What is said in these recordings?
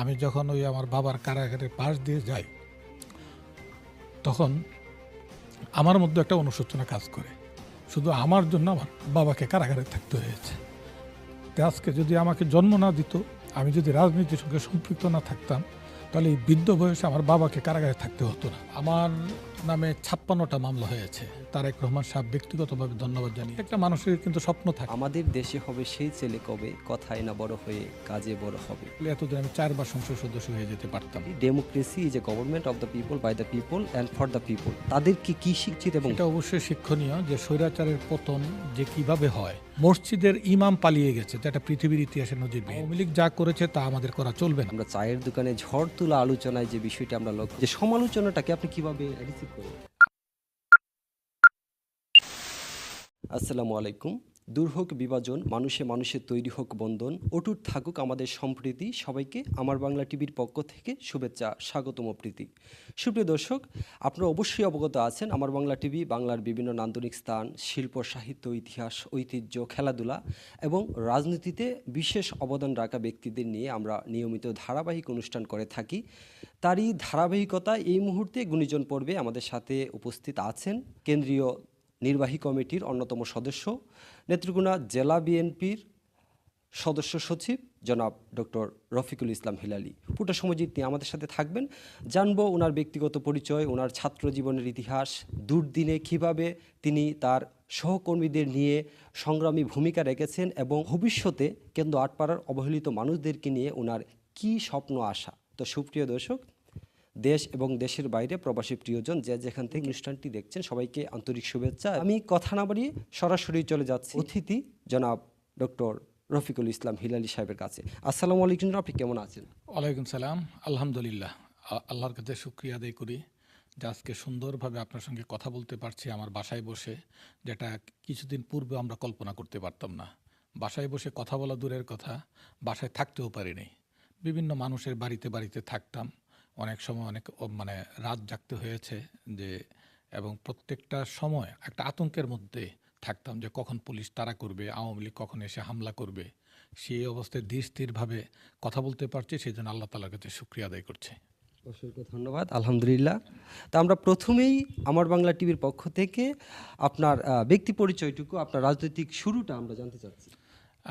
আমি যখন ওই আমার বাবার কারাগারের পাশ দিয়ে যাই, তখন আমার মধ্যে একটা অনুশোচনা কাজ করে। শুধু আমার জন্য আমার বাবাকে কারাগারে থাকতে হয়েছে। আজকে যদি আমাকে জন্ম না দিত, আমি যদি রাজনীতির সঙ্গে সম্পৃক্ত না থাকতাম তাহলে এই বৃদ্ধ বয়সে আমার বাবাকে কারাগারে থাকতে হতো না। আমার নামে ছাপ্পান্নটা মামলা হয়েছে। তারেক রহমান সাহেব ব্যক্তিগতভাবে ধন্যবাদ জানি একটা মানুষের কিন্তু স্বপ্ন থাকে। আমাদের দেশে হবে সেই ছেলে কবে? কথায় না বড় হয়ে কাজে বড় হবে। এতদিন আমি চারবার সংসদ সদস্য হয়ে যেতে পারতাম। Democracy is a government of the people by the people and for the people তাদেরকে কি শিক্ষিত এবং এটা অবশ্যই শিক্ষণীয় যে স্বৈরাচারের পতন যে কীভাবে হয় মসজিদের ইমাম পালিয়ে গেছে যেটা পৃথিবীর ইতিহাসে নজির আওয়ামী লীগ যা করেছে তা আমাদের করা চলবে না। আমরা চায়ের দোকানে ঝড় তোলা আলোচনায় যে বিষয়টি আমরা লক্ষ্য যে সমালোচনাটাকে আপনি কীভাবে রিসিভ করেন? আসসালামু আলাইকুম। দূর হোক বিভাজন, মানুষে মানুষের তৈরি হোক বন্ধন, অটুট থাকুক আমাদের সম্প্রীতি, সবাইকে আমার বাংলা টিভির পক্ষ থেকে শুভেচ্ছা, স্বাগতম প্রীতি। সুপ্রিয় দর্শক, আপনারা অবশ্যই অবগত আছেন আমার বাংলা টিভি, বাংলার বিভিন্ন নান্দনিক স্থান, শিল্প, সাহিত্য, ইতিহাস, ঐতিহ্য, খেলাধুলা এবং রাজনীতিতে বিশেষ অবদান রাখা ব্যক্তিদের নিয়ে আমরা নিয়মিত ধারাবাহিক অনুষ্ঠান করে থাকি। তারই ধারাবাহিকতা এই মুহূর্তে গুণীজন পর্বে আমাদের সাথে উপস্থিত আছেন কেন্দ্রীয় নির্বাহী কমিটির অন্যতম সদস্য নেত্রকোনা জেলা বিএনপির সদস্য সচিব জনাব ডক্টর রফিকুল ইসলাম হিলালি। পুটা সমজিৎ নিয়ে আমাদের সাথে থাকবেন। জানব ওনার ব্যক্তিগত পরিচয় ওনার ছাত্র জীবনের ইতিহাস, দুর্দিনে কীভাবে তিনি তার সহকর্মীদের নিয়ে সংগ্রামী ভূমিকা রেখেছেন এবং ভবিষ্যতে কেন্দ্র আটপাড়ার অবহেলিত মানুষদেরকে নিয়ে ওনার কি স্বপ্ন, আশা? তো সুপ্রিয় দর্শক দেশ এবং দেশের বাইরে প্রবাসী প্রিয়জন যে যেখান থেকে অনুষ্ঠানটি দেখছেন সবাইকে আন্তরিক শুভেচ্ছা। আমি কথা না বাড়িয়ে সরাসরি চলে যাচ্ছি। অতিথি জনাব ডক্টর রফিকুল ইসলাম হিলালি সাহেবের কাছে। আসসালামু আলাইকুম জনাব, আপনি কেমন আছেন? ওয়ালাইকুম সালাম। আলহামদুলিল্লাহ। আল্লাহর কাছে শুক্রিয়া আদায় করি যে আজকে সুন্দরভাবে আপনার সঙ্গে কথা বলতে পারছি আমার বাসায় বসে যেটা কিছুদিন পূর্বে আমরা কল্পনা করতে পারতাম না। বাসায় বসে কথা বলা দূরের কথা বাসায় থাকতেও পারিনি। বিভিন্ন মানুষের বাড়িতে বাড়িতে থাকতাম অনেক সময় অনেক মানে রাত জাগতে হয়েছে যে এবং প্রত্যেকটা সময় একটা আতঙ্কের মধ্যে থাকতাম যে কখন পুলিশ তারা করবে আওয়ামী লীগ কখন এসে হামলা করবে সেই অবস্থায় ধীর স্থিরভাবে কথা বলতে পারছি সেই জন্য আল্লাহ তালার কাছে শুক্রিয়া আদায় করছি। অসংখ্য ধন্যবাদ আলহামদুলিল্লাহ। তা আমরা প্রথমেই আমার বাংলা টিভির পক্ষ থেকে আপনার ব্যক্তি পরিচয়টুকু আপনার রাজনৈতিক শুরুটা আমরা জানতে চাচ্ছি।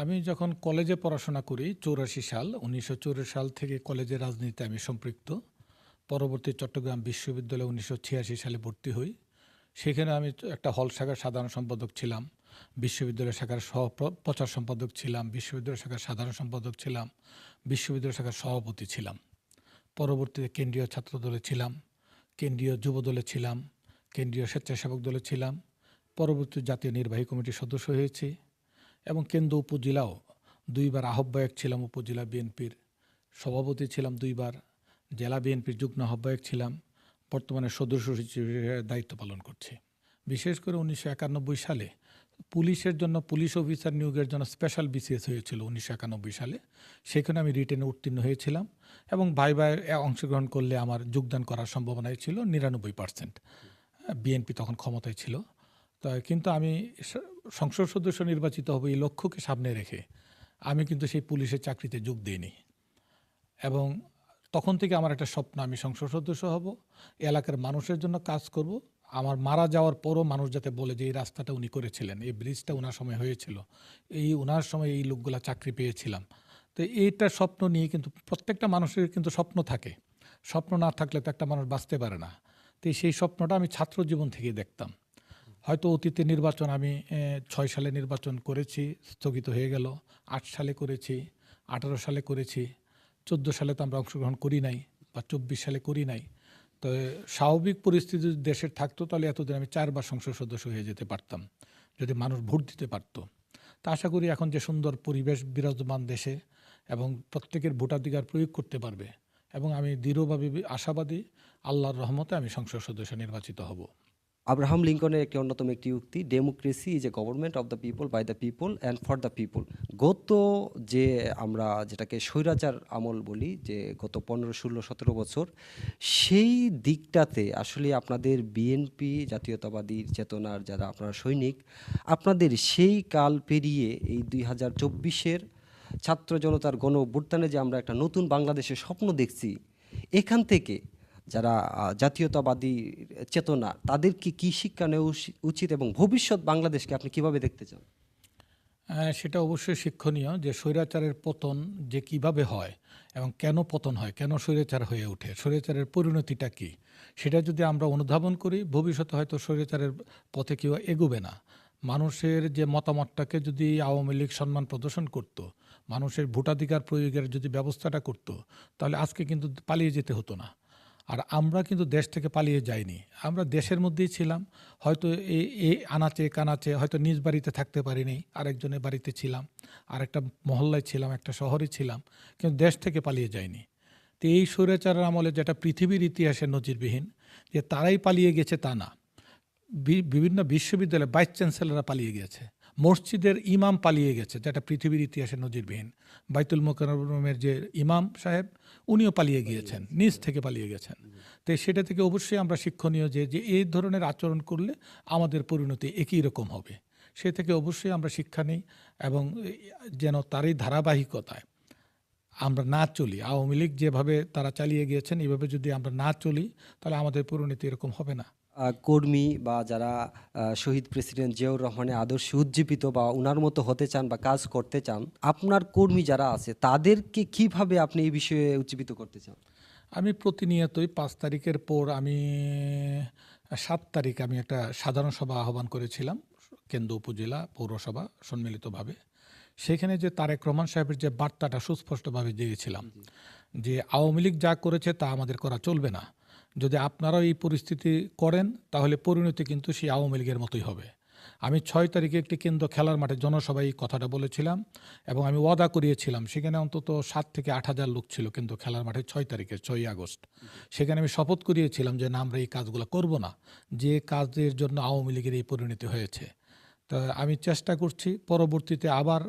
আমি যখন কলেজে পড়াশোনা করি চৌরাশি সাল উনিশশো সাল থেকে কলেজের রাজনীতিতে আমি সম্পৃক্ত। পরবর্তী চট্টগ্রাম বিশ্ববিদ্যালয়ে উনিশশো ছিয়াশি সালে ভর্তি হই। সেখানে আমি একটা হল শাখার সাধারণ সম্পাদক ছিলাম, বিশ্ববিদ্যালয় শাখার সহ প্রচার সম্পাদক ছিলাম, বিশ্ববিদ্যালয় শাখার সাধারণ সম্পাদক ছিলাম, বিশ্ববিদ্যালয় শাখার সভাপতি ছিলাম। পরবর্তীতে কেন্দ্রীয় ছাত্র দলে ছিলাম, কেন্দ্রীয় যুব দলে ছিলাম, কেন্দ্রীয় স্বেচ্ছাসেবক দলে ছিলাম। পরবর্তী জাতীয় নির্বাহী কমিটির সদস্য হয়েছি এবং কেন্দ্র উপজেলাও দুইবার আহ্বায়ক ছিলাম উপজেলা বিএনপির সভাপতি ছিলাম দুইবার। জেলা বিএনপির যুগ্ম আহ্বায়ক ছিলাম, বর্তমানে সদস্য হিসেবে দায়িত্ব পালন করছি। বিশেষ করে উনিশশো একানব্বই সালে পুলিশের জন্য পুলিশ অফিসার নিয়োগের জন্য স্পেশাল বিসিএস হয়েছিল উনিশশো একানব্বই সালে। সেখানে আমি রিটেনে উত্তীর্ণ হয়েছিলাম এবং ভাই ভাই অংশগ্রহণ করলে আমার যোগদান করার সম্ভাবনাই ছিল নিরানব্বই পার্সেন্ট। বিএনপি তখন ক্ষমতায় ছিল। তা কিন্তু আমি সংসদ সদস্য নির্বাচিত হব এই লক্ষ্যকে সামনে রেখে আমি কিন্তু সেই পুলিশের চাকরিতে যোগ দিইনি। এবং তখন থেকে আমার একটা স্বপ্ন, আমি সংসদ সদস্য হব এলাকার মানুষের জন্য কাজ করব। আমার মারা যাওয়ার পরও মানুষ যাতে বলে যে এই রাস্তাটা উনি করেছিলেন, এই ব্রিজটা ওনার সময় হয়েছিল, এই ওনার সময় এই লোকগুলা চাকরি পেয়েছিলাম। তো এইটা স্বপ্ন নিয়ে কিন্তু প্রত্যেকটা মানুষের কিন্তু স্বপ্ন থাকে। স্বপ্ন না থাকলে তো একটা মানুষ বাঁচতে পারে না। তো সেই স্বপ্নটা আমি ছাত্র জীবন থেকে দেখতাম। হয়তো অতীতে নির্বাচন আমি ছয় সালে নির্বাচন করেছি, স্থগিত হয়ে গেল, আট সালে করেছি, আঠারো সালে করেছি চোদ্দ সালে তো আমরা অংশগ্রহণ করি নাই বা চব্বিশ সালে করি নাই। তো স্বাভাবিক পরিস্থিতি যদি দেশের থাকতো, তাহলে এতদিন আমি চারবার সংসদ সদস্য হয়ে যেতে পারতাম, যদি মানুষ ভোট দিতে পারতো। তা আশা করি এখন যে সুন্দর পরিবেশ, বিরাজমান দেশে এবং প্রত্যেকের ভোটাধিকার প্রয়োগ করতে পারবে এবং আমি দৃঢ়ভাবে আশাবাদী, আল্লাহর রহমতে আমি সংসদ সদস্য নির্বাচিত হব। আব্রাহাম লিঙ্কনের একটি অন্যতম একটি উক্তি democracy is a government of the people by the people and for the people গত যে আমরা যেটাকে স্বৈরাচার আমল বলি, যে গত পনেরো, ষোলো, সতেরো বছর, সেই দিকটাতে আসলে আপনাদের বিএনপি জাতীয়তাবাদী চেতনার যারা আপনারা সৈনিক, আপনাদের সেই কাল পেরিয়ে এই দুই হাজার চব্বিশের ছাত্র জনতার গণ অভ্যুত্থানে যে আমরা একটা নতুন বাংলাদেশের স্বপ্ন দেখছি, এখান থেকে যারা জাতীয়তাবাদী চেতনা, তাদেরকে কি শিক্ষা নেওয়া উচিত এবং ভবিষ্যৎ বাংলাদেশকে আপনি কীভাবে দেখতে চান? সেটা অবশ্যই শিক্ষণীয় যে স্বৈরাচারের পতন যে কীভাবে হয় এবং কেন পতন হয়, কেন স্বৈরাচার হয়ে ওঠে, স্বৈরাচারের পরিণতিটা কি? সেটা যদি আমরা অনুধাবন করি, ভবিষ্যতে হয়তো স্বৈরাচারের পথে কেউ এগোবে না। মানুষের যে মতামতটাকে যদি আওয়ামী লীগ সম্মান প্রদর্শন করত, মানুষের ভোটাধিকার প্রয়োগের যদি ব্যবস্থাটা করত, তাহলে আজকে কিন্তু পালিয়ে যেতে হতো না। আর আমরা কিন্তু দেশ থেকে পালিয়ে যাইনি। আমরা দেশের মধ্যেই ছিলাম। হয়তো এই আনাচে কানাচে হয়তো নিজ বাড়িতে থাকতে পারিনি। আরেকজনের বাড়িতে ছিলাম। আর একটা মহল্লায় ছিলাম, একটা শহরে ছিলাম। কিন্তু দেশ থেকে পালিয়ে যায়নি তো এই স্বৈরাচারের আমলে যেটা পৃথিবীর ইতিহাসে নজিরবিহীন, যে তারাই পালিয়ে গেছে তা না। বিভিন্ন বিশ্ববিদ্যালয়ে ভাইস চ্যান্সেলররা পালিয়ে গেছে। মসজিদের ইমাম পালিয়ে গেছে যেটা পৃথিবীর ইতিহাসে নজিরবিহীন। বাইতুল মোকাররমের যে ইমাম সাহেব উনিও পালিয়ে গিয়েছেন। নিজ থেকে পালিয়ে গেছেন। তো সেটা থেকে অবশ্যই আমরা শিক্ষণীয় যে যে এই ধরনের আচরণ করলে আমাদের পরিণতি একই রকম হবে। সে থেকে অবশ্যই আমরা শিক্ষা নিই এবং যেন তারই ধারাবাহিকতায় আমরা না চলি। আওয়ামী লীগ যেভাবে তারা চালিয়ে গিয়েছেন এভাবে যদি আমরা না চলি তাহলে আমাদের পরিণতি এরকম হবে না। কর্মী বা যারা শহীদ প্রেসিডেন্ট জিয়াউর রহমানের আদর্শে উজ্জীবিত বা ওনার মতো হতে চান বা কাজ করতে চান, আপনার কর্মী যারা আছে, তাদেরকে কীভাবে আপনি এই বিষয়ে উজ্জীবিত করতে চান? আমি প্রতিনিয়তই পাঁচ তারিখের পর আমি, সাত তারিখ আমি একটা সাধারণ সভা আহ্বান করেছিলাম, কেন্দ্র উপজেলা পৌরসভা সম্মিলিতভাবে। সেখানে যে তারেক রহমান সাহেবের যে বার্তাটা সুস্পষ্টভাবে দিয়েছিলাম, যে আওয়ামী লীগ যা করেছে তা আমাদের করা চলবে না। যদি আপনারাও এই পরিস্থিতি করেন, তাহলে পরিণতি কিন্তু সেই আওয়ামী লীগের মতোই হবে। আমি ছয় তারিখে একটি কেন্দ্র খেলার মাঠে জনসভায় এই কথাটা বলেছিলাম এবং আমি ওয়াদা করিয়েছিলাম, সেখানে অন্তত সাত থেকে আট হাজার লোক ছিল কিন্তু খেলার মাঠে ছয় তারিখে, ছয়ই আগস্ট। সেখানে আমি শপথ করিয়েছিলাম যে না, আমরা এই কাজগুলো করব না, যে কাজের জন্য আওয়ামী লীগের এই পরিণতি হয়েছে। তা আমি চেষ্টা করছি, পরবর্তীতে আবার,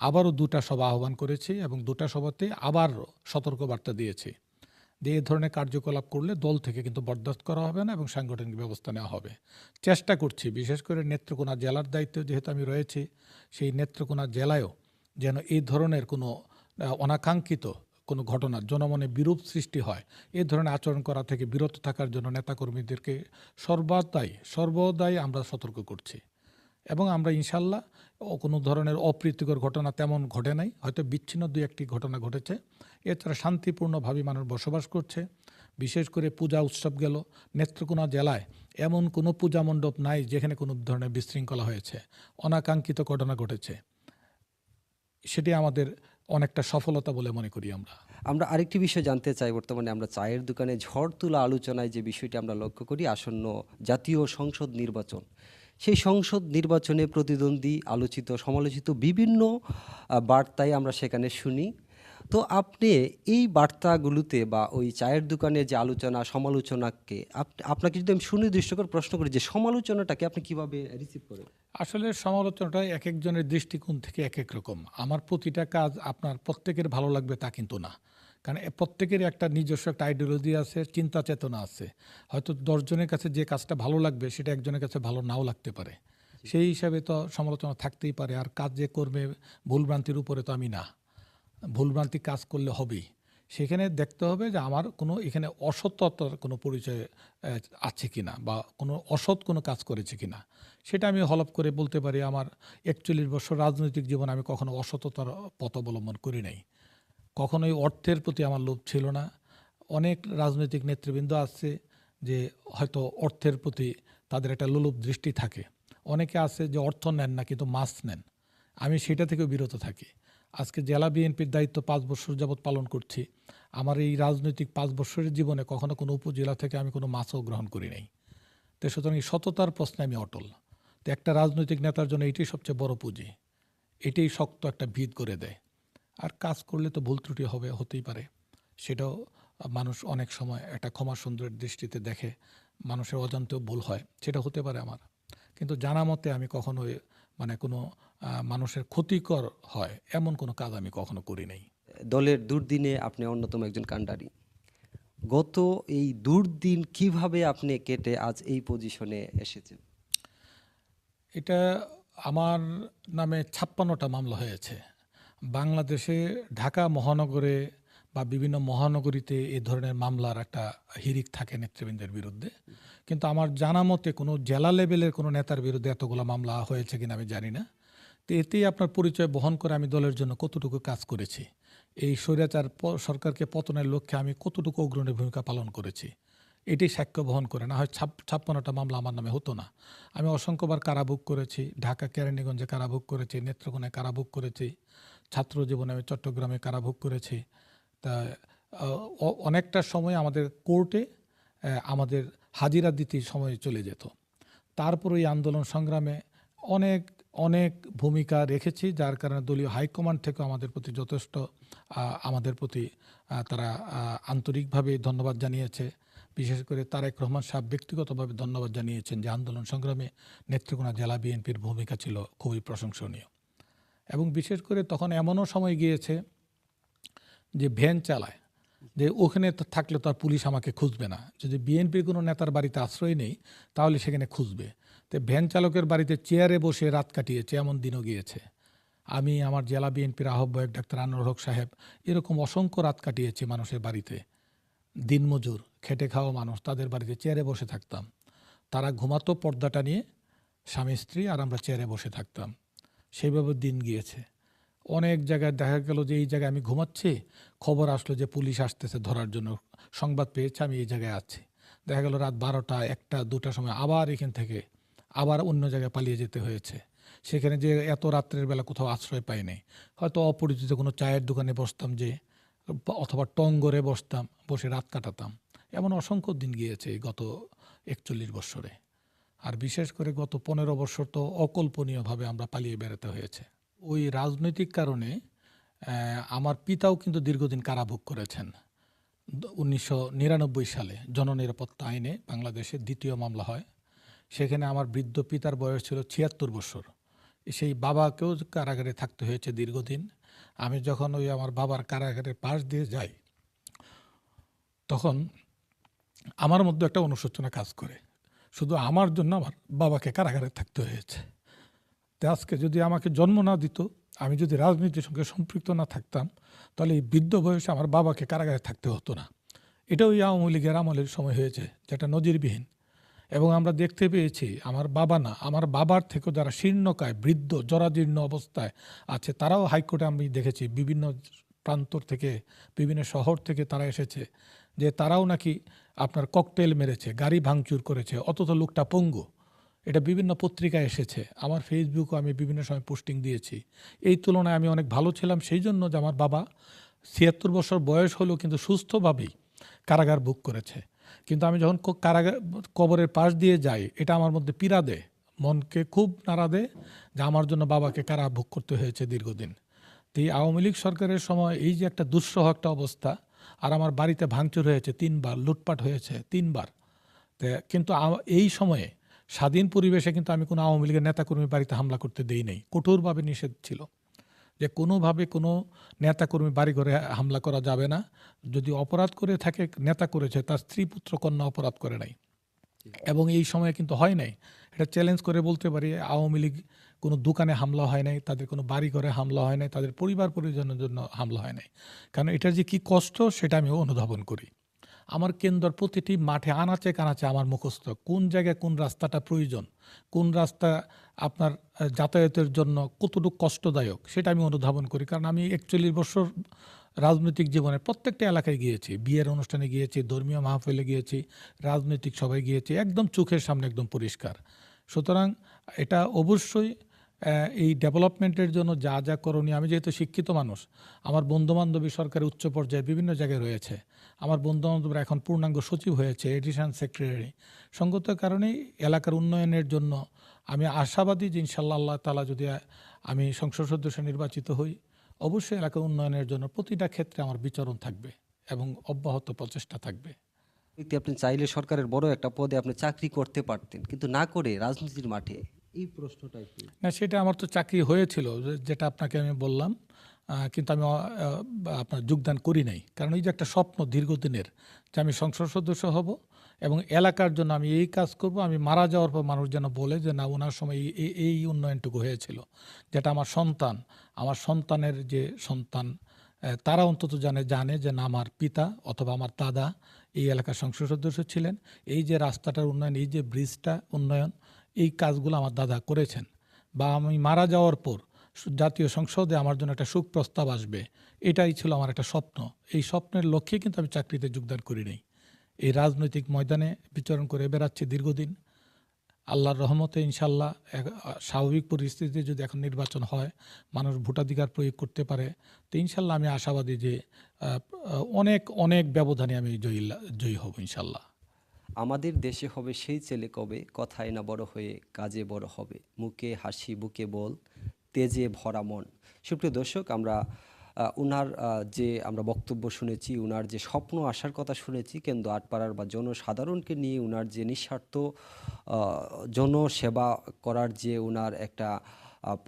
আবারও দুটা সভা আহ্বান করেছি এবং দুটা সভাতে আবার সতর্কবার্তা দিয়েছি। যে এই ধরনের কার্যকলাপ করলে দল থেকে কিন্তু বরদাস্ত করা হবে না এবং সাংগঠনিক ব্যবস্থা নেওয়া হবে। চেষ্টা করছি, বিশেষ করে নেত্রকোনা জেলার দায়িত্ব যেহেতু আমি রয়েছি, সেই নেত্রকোনা জেলায়ও যেন এই ধরনের কোনো অনাকাঙ্ক্ষিত কোনো ঘটনা, জনমনে বিরূপ সৃষ্টি হয় এই ধরনের আচরণ করা থেকে বিরত থাকার জন্য নেতাকর্মীদেরকে সর্বদাই সর্বদাই আমরা সতর্ক করছি। এবং আমরা ইনশাল্লাহ কোনো ধরনের অপ্রীতিকর ঘটনা তেমন ঘটে নাই, হয়তো বিচ্ছিন্ন দুই একটি ঘটনা ঘটেছে। এছাড়া শান্তিপূর্ণভাবে মানুষ বসবাস করছে। বিশেষ করে পূজা উৎসব গেল। নেত্রকোনা জেলায় এমন কোনো পূজা মণ্ডপ নাই যেখানে কোনো ধরনের বিশৃঙ্খলা হয়েছে। অনাকাঙ্ক্ষিত ঘটনা ঘটেছে। সেটি আমাদের অনেকটা সফলতা বলে মনে করি আমরা। আমরা আরেকটি বিষয় জানতে চাই। বর্তমানে আমরা চায়ের দোকানে ঝড় তোলা আলোচনায় যে বিষয়টি আমরা লক্ষ্য করি, আসন্ন জাতীয় সংসদ নির্বাচন। সেই সংসদ নির্বাচনে প্রতিদ্বন্দ্বী, আলোচিত, সমালোচিত বিভিন্ন বার্তায় আমরা সেখানে শুনি। তো আপনি এই বার্তাগুলোতে বা ওই চায়ের দোকানে যে আলোচনা সমালোচনাকে আপ- আপনাকে যদি আমি সুনির্দিষ্টকর প্রশ্ন করি যে সমালোচনাটাকে আপনি কীভাবে রিসিভ করেন? আসলে সমালোচনাটা এক একজনের দৃষ্টিকোণ থেকে এক এক রকম। আমার প্রতিটা কাজ আপনার প্রত্যেকের ভালো লাগবে তা কিন্তু না। কারণ প্রত্যেকের একটা নিজস্ব একটা আইডিওলজি আছে চিন্তা চেতনা আছে। হয়তো দশজনের কাছে যে কাজটা ভালো লাগবে সেটা একজনের কাছে ভালো নাও লাগতে পারে। সেই হিসাবে তো সমালোচনা থাকতেই পারে আর কাজ যে করবে ভুলভ্রান্তির উপরে তো আমি না। ভুলভ্রান্তি কাজ করলে হবেই। সেখানে দেখতে হবে যে আমার কোনো এখানে অসত্যতার কোনো পরিচয় আছে কি না বা কোনো অসৎ কোনো কাজ করেছে কি না সেটা আমি হলপ করে বলতে পারি, আমার একচল্লিশ বছর রাজনৈতিক জীবন আমি কখনো অসততার পথ অবলম্বন করি নাই। কখনোই অর্থের প্রতি আমার লোভ ছিল না। অনেক রাজনৈতিক নেতৃবৃন্দ আছে যে হয়তো অর্থের প্রতি তাদের একটা লোলুপ দৃষ্টি থাকে। অনেকে আছে যে অর্থ নেন না কিন্তু মাছ নেন। আমি সেটা থেকেও বিরত থাকি। আজকে জেলা বিএনপির দায়িত্ব পাঁচ বছর যাবৎ পালন করছি। আমার এই রাজনৈতিক পাঁচ বছরের জীবনে কখনো কোনো উপজেলা থেকে আমি কোনো মাছও গ্রহণ করি নাই। তো সুতরাং এই সততার প্রশ্নে আমি অটল। তো একটা রাজনৈতিক নেতার জন্য এটাই সবচেয়ে বড় পুঁজি। এটাই শক্ত একটা ভিত করে দেয়। আর কাজ করলে তো ভুল ত্রুটি হবে, হতেই পারে। সেটাও মানুষ অনেক সময় একটা ক্ষমা সুন্দরের দৃষ্টিতে দেখে, মানুষের অজান্তেও ভুল হয়, সেটা হতে পারে আমার। কিন্তু জানা মতে আমি কখনোই মানে কোনো মানুষের ক্ষতিকর হয় এমন কোনো কাজ আমি কখনো করি নাই। দলের দুর্দিনে আপনি অন্যতম একজন কাণ্ডারি। গত এই দুর্দিন কীভাবে আপনি কেটে আজ এই পজিশনে এসেছেন? এটা আমার নামে ছাপ্পান্নটা মামলা হয়েছে। বাংলাদেশে ঢাকা মহানগরে বা বিভিন্ন মহানগরীতে এ ধরনের মামলার একটা হিরিক থাকে নেতৃবৃন্দের বিরুদ্ধে। কিন্তু আমার জানা মতে কোনো জেলা লেভেলের কোনো নেতার বিরুদ্ধে এতগুলো মামলা হয়েছে কিনা আমি জানি না। তো এতেই আপনার পরিচয় বহন করে আমি দলের জন্য কতটুকু কাজ করেছি। এই স্বৈরাচার সরকারকে পতনের লক্ষ্যে আমি কতটুকু অগ্রণী ভূমিকা পালন করেছি। এটি সাক্ষ্য বহন করে না হয় ছাপ, ছাপ্পান্নটা মামলা আমার নামে হতো না। আমি অসংখ্যবার কারাভোগ করেছি, ঢাকা, কেরানীগঞ্জে কারাভোগ করেছি, নেত্রকোনায় কারাভোগ করেছি, ছাত্র জীবনে আমি চট্টগ্রামে কারাভোগ করেছি। অনেকটা সময় আমাদের কোর্টে আমাদের হাজিরা দিতে সময় চলে যেত। তারপর এই আন্দোলন সংগ্রামে অনেক অনেক ভূমিকা রেখেছি, যার কারণে দলীয় হাইকমান্ড থেকে আমাদের প্রতি যথেষ্ট আমাদের প্রতি তারা আন্তরিকভাবে ধন্যবাদ জানিয়েছে। বিশেষ করে তারেক রহমান সাহেব ব্যক্তিগতভাবে ধন্যবাদ জানিয়েছেন যে আন্দোলন সংগ্রামে নেত্রকোনা জেলা বিএনপির ভূমিকা ছিল খুবই প্রশংসনীয়। এবং বিশেষ করে তখন এমনও সময় গিয়েছে যে ভ্যান চালায়, যে ওখানে থাকলে তো আর পুলিশ আমাকে খুঁজবে না। যদি বিএনপির কোনো নেতার বাড়িতে আশ্রয় নেই, তাহলে সেখানে খুঁজবে। তো ভ্যান চালকের বাড়িতে চেয়ারে বসে রাত কাটিয়েছে, এমন দিনও গিয়েছে। আমি আমার জেলা বিএনপির আহ্বায়ক ডাক্তার আনোয়ার হক সাহেব এরকম অসংখ্য রাত কাটিয়েছি মানুষের বাড়িতে। দিনমজুর, খেটে খাওয়া মানুষ, তাদের বাড়িতে চেয়ারে বসে থাকতাম। তারা ঘুমাতো পর্দাটা নিয়ে, স্বামী, স্ত্রী আর আমরা চেয়ারে বসে থাকতাম। সেইভাবে দিন গিয়েছে। অনেক জায়গায় দেখা গেল যে এই জায়গায় আমি ঘুমাচ্ছি, খবর আসলো যে পুলিশ আসতেছে ধরার জন্য, সংবাদ পেয়েছে, আমি এই জায়গায় আছি। দেখা গেল রাত বারোটা, একটা, দুটার সময় আবার এখান থেকে আবার অন্য জায়গায় পালিয়ে যেতে হয়েছে। সেখানে যে এত রাত্রের বেলা কোথাও আশ্রয় পাইনি হয়তো অপরিচিত কোনো চায়ের দোকানে বসতাম যে, অথবা টঙ্গরে বসতাম, বসে রাত কাটাতাম। এমন অসংখ্য দিন গিয়েছে গত একচল্লিশ বছরে আর বিশেষ করে গত পনেরো বছর তো অকল্পনীয়ভাবে আমরা পালিয়ে বেড়াতে হয়েছে। ওই রাজনৈতিক কারণে আমার পিতাও কিন্তু দীর্ঘদিন কারাভোগ করেছেন। উনিশশো নিরানব্বই সালে জননিরাপত্তা আইনে বাংলাদেশে দ্বিতীয় মামলা হয়। সেখানে আমার বৃদ্ধ পিতার বয়স ছিল ছিয়াত্তর বছর। সেই বাবাকেও কারাগারে থাকতে হয়েছে দীর্ঘদিন। আমি যখন ওই আমার বাবার কারাগারের পাশ দিয়ে যাই, তখন আমার মধ্যে একটা অনুশোচনা কাজ করে। শুধু আমার জন্য আমার বাবাকে কারাগারে থাকতে হয়েছে। আজকে যদি আমাকে জন্ম না দিত, আমি যদি রাজনীতির সঙ্গে সম্পৃক্ত না থাকতাম, তাহলে এই বৃদ্ধ বয়সে আমার বাবাকে কারাগারে থাকতে হতো না। এটাও এই আওয়ামী লীগের আমলের সময় হয়েছে, যেটা নজিরবিহীন। এবং আমরা দেখতে পেয়েছি, আমার বাবা না, আমার বাবার থেকেও যারা শীর্ণকায়, বৃদ্ধ, জরাজীর্ণ অবস্থায় আছে, তারাও হাইকোর্টে আমি দেখেছি, বিভিন্ন প্রান্তর থেকে, বিভিন্ন শহর থেকে তারা এসেছে, যে তারাও নাকি আপনার ককটেল মেরেছে, গাড়ি ভাঙচুর করেছে, অথচ লোকটা পঙ্গু। এটা বিভিন্ন পত্রিকায় এসেছে। আমার ফেসবুকও আমি বিভিন্ন সময় পোস্টিং দিয়েছি। এই তুলনায় আমি অনেক ভালো ছিলাম সেই জন্য যে আমার বাবা ছিয়াত্তর বছর বয়স হলেও কিন্তু সুস্থভাবেই কারাগার বুক করেছে। কিন্তু আমি যখন কারাগার কবরের পাশ দিয়ে যাই, এটা আমার মধ্যে পীড়া দেয়, মনকে খুব নাড়া দেয় যে আমার জন্য বাবাকে কারা ভোগ করতে হয়েছে দীর্ঘদিন। তো এই আওয়ামী লীগ সরকারের সময় এই যে একটা দুঃসহ একটা অবস্থা, আর আমার বাড়িতে ভাঙচুর হয়েছে তিনবার, লুটপাট হয়েছে তিনবার। কিন্তু এই সময়ে স্বাধীন পরিবেশে কিন্তু আমি কোনো আওয়ামী লীগের নেতাকর্মী বাড়িতে হামলা করতে দেই নাই। কঠোরভাবে নিষেধ ছিল যে কোনোভাবে কোনো নেতাকর্মী বাড়ি ঘরে হামলা করা যাবে না। যদি অপরাধ করে থাকে, নেতা করেছে, তার স্ত্রী, পুত্র, কন্যা অপরাধ করে নাই। এবং এই সময়ে কিন্তু হয় নাই। এটা চ্যালেঞ্জ করে বলতে পারি, আওয়ামী লীগ কোনো দোকানে হামলা হয় নাই, তাদের কোনো বাড়ি ঘরে হামলা হয় নাই, তাদের পরিবার পরিজনের জন্য হামলা হয় নাই। কারণ এটার যে কি কষ্ট, সেটা আমি অনুধাবন করি। আমার কেন্দ্র প্রতিটি মাঠে আনাচে কানাচে আমার মুখস্থ। কোন জায়গায় কোন রাস্তাটা প্রয়োজন? কোন রাস্তা আপনার যাতায়াতের জন্য কতটুকু কষ্টদায়ক? সেটা আমি অনুধাবন করি। কারণ আমি একচল্লিশ বছর রাজনৈতিক জীবনে প্রত্যেকটা এলাকায় গিয়েছি। বিয়ের অনুষ্ঠানে গিয়েছি, ধর্মীয় মাহফিলে গিয়েছি, রাজনৈতিক সভায় গিয়েছি। একদম চোখের সামনে একদম পরিষ্কার। সুতরাং এটা অবশ্যই এই ডেভেলপমেন্টের জন্য যা যা করণীয়, আমি যেহেতু শিক্ষিত মানুষ, আমার বন্ধুবান্ধবী সরকারের উচ্চ পর্যায়ে বিভিন্ন জায়গায় রয়েছে। আমার বন্ধুবান্ধবরা এখন পূর্ণাঙ্গ সচিব হয়েছে এডিশন সেক্রেটারি। সঙ্গত কারণেই এলাকার উন্নয়নের জন্য আমি আশাবাদী যে ইনশাল্লাহ আল্লাহ তালা যদি আমি সংসদ সদস্য নির্বাচিত হই, অবশ্যই এলাকার উন্নয়নের জন্য প্রতিটা ক্ষেত্রে আমার বিচরণ থাকবে এবং অব্যাহত প্রচেষ্টা থাকবে। আপনি চাইলে সরকারের বড় একটা পদে আপনি চাকরি করতে পারতেন, কিন্তু না করে রাজনীতির মাঠে এই প্রশ্নটা না, সেটা আমার তো চাকরি হয়েছিল যেটা আপনাকে আমি বললাম কিন্তু আমি আপনার যোগদান করি নাই। কারণ এই যে একটা স্বপ্ন দীর্ঘদিনের, যে আমি সংসদ সদস্য হব এবং এলাকার জন্য আমি এই কাজ করব, আমি মারা যাওয়ার পর মানুষ যেন বলে যে, না, ওনার সময় এই এই উন্নয়নটুকু হয়েছিল। যেটা আমার সন্তান, আমার সন্তানের যে সন্তান তারা অন্তত জানে জানে যে না, আমার পিতা অথবা আমার দাদা এই এলাকার সংসদ সদস্য ছিলেন। এই যে রাস্তাটার উন্নয়ন, এই যে ব্রিজটা উন্নয়ন এই কাজগুলো আমার দাদা করেছেন বা আমি মারা যাওয়ার পর জাতীয় সংসদে আমার জন্য একটা সুখ প্রস্তাব আসবে। এটাই ছিল আমার একটা স্বপ্ন। এই স্বপ্নের লক্ষ্যে কিন্তু আমি চাকরিতে যোগদান করি নাই। এই রাজনৈতিক ময়দানে বিচরণ করে বেড়াচ্ছি দীর্ঘদিন। আল্লাহর রহমতে ইনশাল্লাহ স্বাভাবিক পরিস্থিতিতে যদি এখন নির্বাচন হয়, মানুষ ভোটাধিকার প্রয়োগ করতে পারে, তো ইনশাল্লাহ আমি আশাবাদী যে অনেক অনেক ব্যবধানে আমি জয়ী জয়ী হব ইনশাল্লাহ আমাদের দেশে হবে সেই ছেলে কবে? কথায় না বড় হয়ে কাজে বড় হবে। মুখে হাসি, বুকে বল, তেজে ভরা মন। সুপ্রিয় দর্শক, আমরা উনার যে আমরা বক্তব্য শুনেছি, উনার যে স্বপ্ন আসার কথা শুনেছি, কেন্দ্র আটপাড়ার বা জনসাধারণকে নিয়ে উনার যে নিঃস্বার্থ জনসেবা করার যে উনার একটা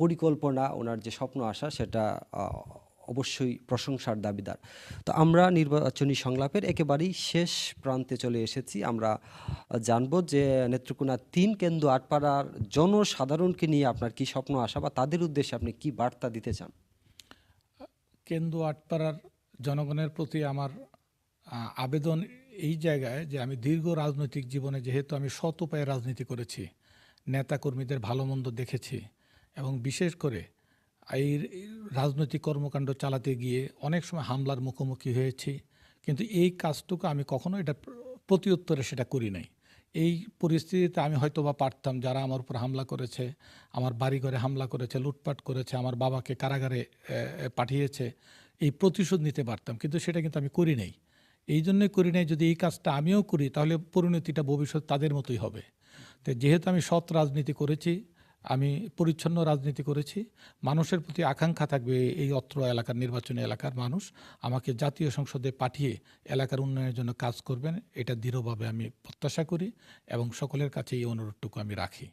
পরিকল্পনা ওনার যে স্বপ্ন আসা সেটা অবশ্যই প্রশংসার দাবিদার। তো আমরা নির্বাচনী সংলাপের একেবারেই শেষ প্রান্তে চলে এসেছি। আমরা জানব যে নেত্রকোনা তিন কেন্দ্র আটপাড়ার জনসাধারণকে নিয়ে আপনার কি স্বপ্ন আসা বা তাদের উদ্দেশ্যে আপনি কি বার্তা দিতে চান? কেন্দ্র আটপাড়ার জনগণের প্রতি আমার আবেদন এই জায়গায় যে আমি দীর্ঘ রাজনৈতিক জীবনে যেহেতু আমি শত উপায়ে রাজনীতি করেছি, নেতাকর্মীদের ভালো মন্দ দেখেছি এবং বিশেষ করে এই রাজনৈতিক কর্মকাণ্ড চালাতে গিয়ে অনেক সময় হামলার মুখোমুখি হয়েছি। কিন্তু এই কাজটুকু আমি কখনো এটা প্র- প্রতি উত্তরে সেটা করি নাই। এই পরিস্থিতিতে আমি হয়তো বা পারতাম, যারা আমার উপর হামলা করেছে, আমার বাড়িঘরে হামলা করেছে, লুটপাট করেছে, আমার বাবাকে কারাগারে পাঠিয়েছে, এই প্রতিশোধ নিতে পারতাম। কিন্তু সেটা কিন্তু আমি করি নাই। এই জন্যই করি নাই, যদি এই কাজটা আমিও করি, তাহলে পরিণতিটা ভবিষ্যৎ তাদের মতোই হবে। তো যেহেতু আমি সৎ রাজনীতি করেছি আমি পরিচ্ছন্ন রাজনীতি করেছি। মানুষের প্রতি আকাঙ্ক্ষা থাকবে এই অত্র এলাকার নির্বাচনী এলাকার মানুষ। আমাকে জাতীয় সংসদে পাঠিয়ে এলাকার উন্নয়নের জন্য কাজ করবেন, এটা দৃঢ়ভাবে আমি প্রত্যাশা করি এবং সকলের কাছে এই অনুরোধটুকু আমি রাখি।